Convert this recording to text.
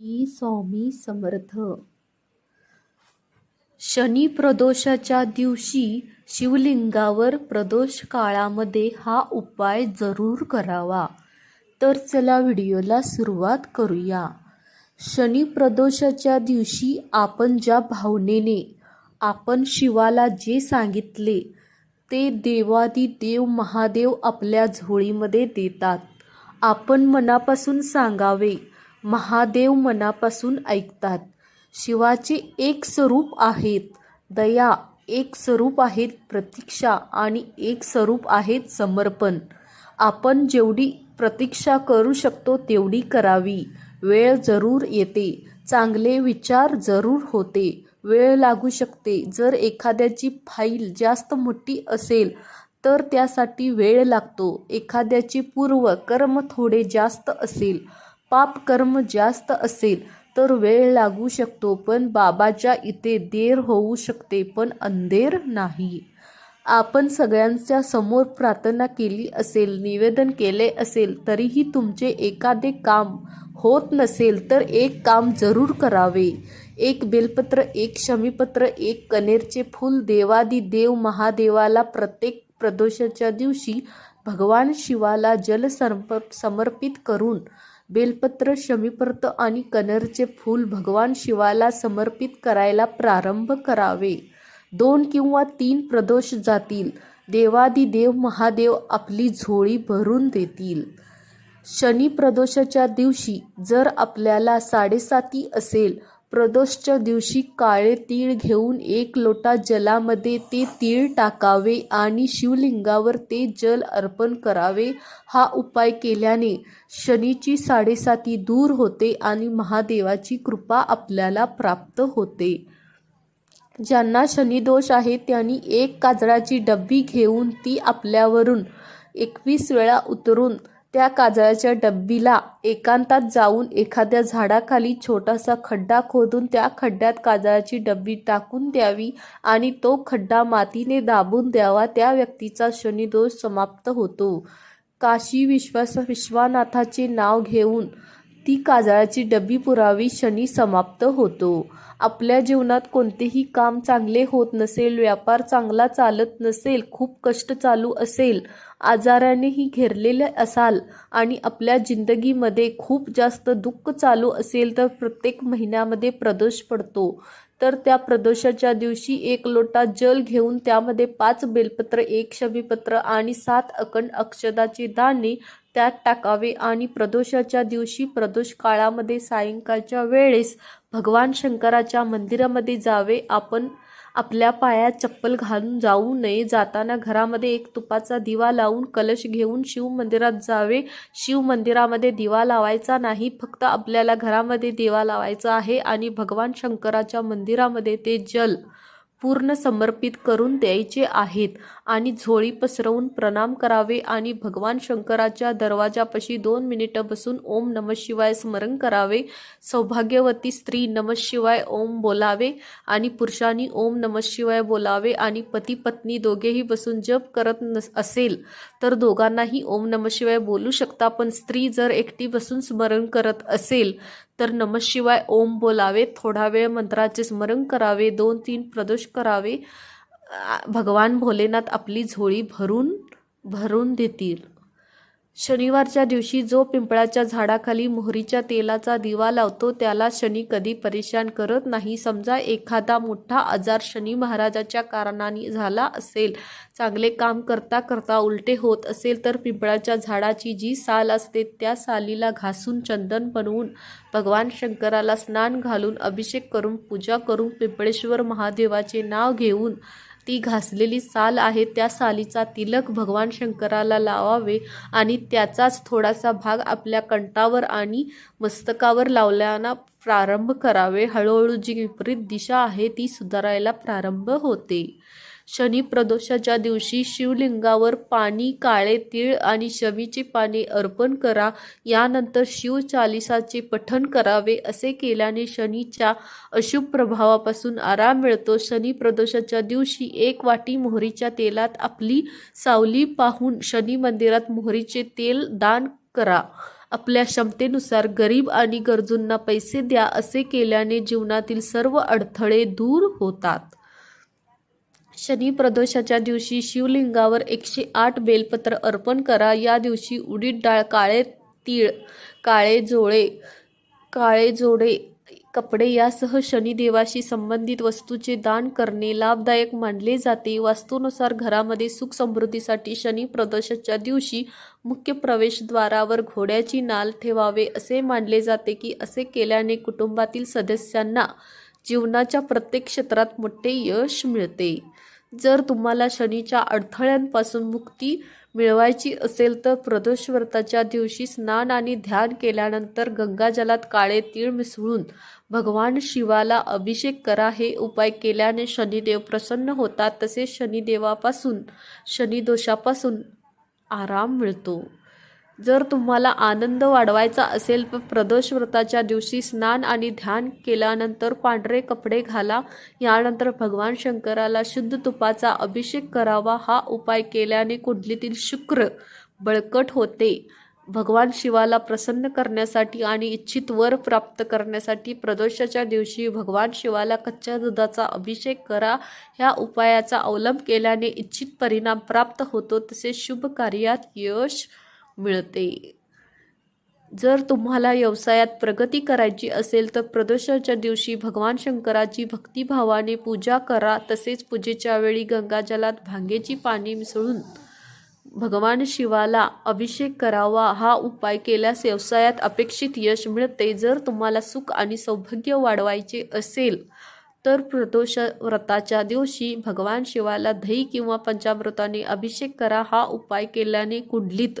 मी स्वामी समर्थ. शनी प्रदोषाच्या दिवशी शिवलिंगावर प्रदोष काळामध्ये हा उपाय जरूर करावा. तर चला व्हिडिओला सुरुवात करूया. शनी प्रदोषाच्या दिवशी आपण ज्या भावनेने आपण शिवाला जे सांगितले ते देवादी देव महादेव आपल्या झोळीमध्ये देतात. आपण मनापासून सांगावे महादेव मनापासून ऐकतात. शिवाचे एक स्वरूप आहेत दया एक स्वरूप आहेत प्रतीक्षा आणि एक स्वरूप आहेत समर्पण. आपण जेवढी प्रतीक्षा करू शकतो तेवढी करावी. वेळ जरूर येते. चांगले विचार जरूर होते. वेळ लागू शकते. जर एखाद्याची फाईल जास्त मोठी असेल तर त्यासाठी वेळ लागतो. एखाद्याची पूर्व कर्म थोडे जास्त असेल पाप कर्म जास्त असेल तर वेळ लागू शकतो पण बाबाच्या इथे देर होऊ शकते पण अंधेर नाही. आपण सगळ्यांच्या समोर प्रार्थना केली असेल निवेदन केले असेल तरीही तुमचे एखादे काम होत नसेल तर एक काम जरूर करावे. एक बेलपत्र एक शमीपत्र एक कनेरचे फूल देवादी देव महादेवाला प्रत्येक प्रदोषाच्या दिवशी भगवान शिवाला जल समर्पित करून बेलपत्र शमीपर्त आणि कनरचे फूल भगवान शिवाला समर्पित करायला प्रारंभ करावे. दोन किंवा तीन प्रदोष जातील. देवादी देव महादेव आपली झोळी भरून देतील. शनी प्रदोषाच्या दिवशी जर आपल्याला साडेसाती असेल प्रदोषच्या दिवशी काळे तीळ घेऊन एक लोटा जलामध्ये ते तीळ टाकावे आणि शिवलिंगावर ते जल अर्पण करावे हा उपाय केल्याने शनीची साडेसाती दूर होते आणि महादेवाची कृपा आपल्याला प्राप्त होते. ज्यांना शनिदोष आहे त्यांनी एक काजळाची डब्बी घेऊन ती आपल्यावरून एकवीस वेळा उतरून त्या काजळाच्या डब्बीला एकांतात जाऊन एखाद्या झाडाखाली छोटासा खड्डा खोदून त्या खड्ड्यात काजळाची डब्बी टाकून द्यावी आणि तो खड्डा मातीने दाबून द्यावा त्या व्यक्तीचा शनिदोष समाप्त होतो. काशी विश्वास विश्वनाथाचे नाव घेऊन ती काजळाची डब्बी पुरावी शनी समाप्त होतो. आपल्या जीवनात कोणतेही काम चांगले होत नसेल व्यापार चांगला चालत नसेल खूप कष्ट चालू असेल आजारानेही घेरलेले असाल आणि आपल्या जिंदगीमध्ये खूप जास्त दुःख चालू असेल तर प्रत्येक महिन्यामध्ये प्रदोष पडतो. तर त्या प्रदोषाच्या दिवशी एक लोटा जल घेऊन त्यामध्ये पाच बेलपत्र एक शमीपत्र आणि सात अखंड अक्षदाचे दाणे त्यात टाकावे आणि प्रदोषाच्या दिवशी प्रदोष काळामध्ये सायंकाळच्या वेळेस भगवान शंकराच्या मंदिरामध्ये जावे. आपण आपल्या पायात चप्पल घालून जाऊ नये. जाताना घरामध्ये एक तुपाचा दिवा लावून कलश घेऊन शिव मंदिरात जावे. शिव मंदिरामध्ये दिवा लावायचा नाही फक्त आपल्याला घरामध्ये दिवा लावायचा आहे आणि भगवान शंकराच्या मंदिरामध्ये ते जल पूर्ण समर्पित करून द्यायचे आहेत आणि झोळी पसरवून प्रणाम करावे आणि भगवान शंकराच्या दरवाजापाशी दोन मिनिटं बसून ओम नम शिवाय स्मरण करावे. सौभाग्यवती स्त्री नम शिवाय ओम बोलावे आणि पुरुषांनी ओम नम शिवाय बोलावे आणि पती पत्नी दोघेही बसून जप करत नस असेल तर दोघांनाही ओम नम शिवाय बोलू शकता. पण स्त्री जर एकटी बसून स्मरण करत असेल तर नमशिवाय ओम बोलावे थोडा वेळ मंत्राचे स्मरण करावे दोन तीन प्रदोष करावे. भगवान भोलेनाथ आपली झोळी भरून भरून देतील. शनिवारच्या दिवशी जो पिंपळाच्या झाडाखाली मोहरीच्या तेलाचा दिवा लावतो त्याला शनी कधी परेशान करत नाही. समजा एखादा मोठा आजार शनी महाराजाच्या कारणाने झाला असेल चांगले काम करता करता उलटे होत असेल तर पिंपळाच्या झाडाची जी साल असते त्या सालीला घासून चंदन बनवून भगवान शंकराला स्नान घालून अभिषेक करून पूजा करून पिंपळेश्वर महादेवाचे नाव घेऊन ती घासलेली साल आहे त्या सालीचा तिलक भगवान शंकराला लावावे आणि त्याचाच थोडासा भाग आपल्या कंठावर आणि मस्तकावर लावल्याना प्रारंभ करावे. हळूहळू जी विपरीत दिशा आहे ती सुधारायला प्रारंभ होते. शनी प्रदोषाच्या दिवशी शिवलिंगावर पाणी काळे तीळ आणि शमीची पाने अर्पण करा. यानंतर शिवचालिसाचे पठण करावे असे केल्याने शनीच्या अशुभ प्रभावापासून आराम मिळतो. शनी प्रदोषाच्या दिवशी एक वाटी मोहरीच्या तेलात आपली सावली पाहून शनी मंदिरात मोहरीचे तेल दान करा. आपल्या क्षमतेनुसार गरीब आणि गरजूंना पैसे द्या असे केल्याने जीवनातील सर्व अडथळे दूर होतात. शनी प्रदोषाच्या दिवशी शिवलिंगावर एकशे आठ बेलपत्र अर्पण करा. या दिवशी उडीद डाळ काळे तीळ काळे जोळे काळे जोडे कपडे यासह शनिदेवाशी संबंधित वस्तूचे दान करणे लाभदायक मानले जाते. वास्तूनुसार घरामध्ये सुख समृद्धीसाठी शनी प्रदोषाच्या दिवशी मुख्य प्रवेशद्वारावर घोड्याची नाल ठेवावे असे मानले जाते की असे केल्याने कुटुंबातील सदस्यांना जीवनाच्या प्रत्येक क्षेत्रात मोठे यश मिळते. जर तुम्हाला शनीच्या अडथळ्यांपासून मुक्ती मिळवायची असेल तर प्रदोष व्रताच्या दिवशी स्नान आणि ध्यान केल्यानंतर गंगाजलात काळे तीळ मिसळून भगवान शिवाला अभिषेक करा हे उपाय केल्याने शनिदेव प्रसन्न होतात. तसेच शनिदेवापासून शनिदोषापासून आराम मिळतो. जर तुम्हाला आनंद वाढवायचा असेल तर प्रदोष व्रताच्या दिवशी स्नान आणि ध्यान केल्यानंतर पांढरे कपडे घाला. यानंतर भगवान शंकराला शुद्ध तुपाचा अभिषेक करावा. हा उपाय केल्याने कुंडलीतील शुक्र बळकट होते. भगवान शिवाला प्रसन्न करण्यासाठी आणि इच्छित वर प्राप्त करण्यासाठी प्रदोषाच्या दिवशी भगवान शिवाला कच्च्या दुधाचा अभिषेक करा. ह्या उपायाचा अवलंब केल्याने इच्छित परिणाम प्राप्त होतो. तसेच शुभ कार्यात यश मिळते. जर तुम्हाला व्यवसायात प्रगती करायची असेल तर प्रदोषाच्या दिवशी भगवान शंकराची भक्तिभावाने पूजा करा. तसेच पूजेच्या वेळी गंगाजलात भांगेची पाणी मिसळून भगवान शिवाला अभिषेक करावा. हा उपाय केल्यास व्यवसायात अपेक्षित यश मिळते. जर तुम्हाला सुख आणि सौभाग्य वाढवायचे असेल तर प्रदोष व्रताच्या दिवशी भगवान शिवाला दही किंवा पंचामृताने अभिषेक करा. हा उपाय केल्याने कुंडलीत